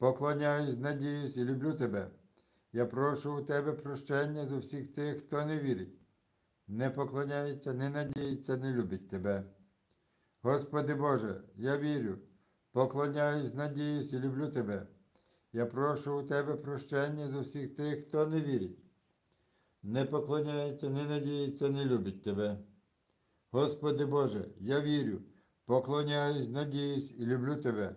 поклоняюсь, надіюсь і люблю Тебе. Я прошу у Тебе прощення за всіх тих, хто не вірить, не поклоняється, не надіється, не любить Тебе. Господи Боже, я вірю, поклоняюсь, надіюсь і люблю Тебе. Я прошу у Тебе прощення за всіх тих, хто не вірить, не поклоняється, не надіється, не любить Тебе. Господи Боже, я вірю, поклоняюсь, надіюсь і люблю Тебе.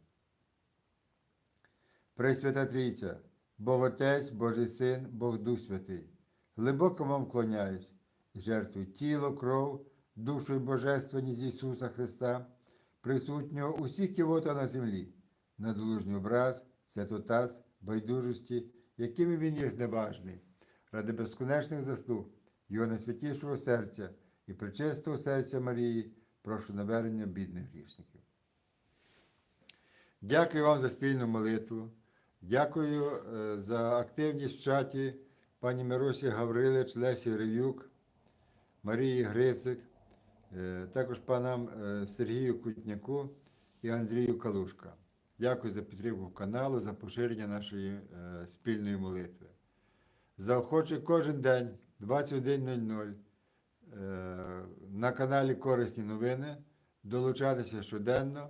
Пресвята Трійця, Бог Отець, Божий Син, Бог Дух Святий, глибоко вам вклоняюсь жертвую тіло, кров, душу і божественність Ісуса Христа, присутнього усіх кивота на землі, надолужний образ, святотаз, байдужості, якими Він є зневажний, ради безконечних заслуг Його найсвятішого серця і причистого серця Марії, прошу навернення бідних грішників. Дякую вам за спільну молитву. Дякую е, за активність в чаті пані Миросі Гаврилич, Лесі Ревюк, Марії Грицик, е, також панам е, Сергію Кутняку і Андрію Калушка. Дякую за підтримку каналу, за поширення нашої спільної молитви. Заохочую кожен день 21.00 е, на каналі Корисні новини долучатися щоденно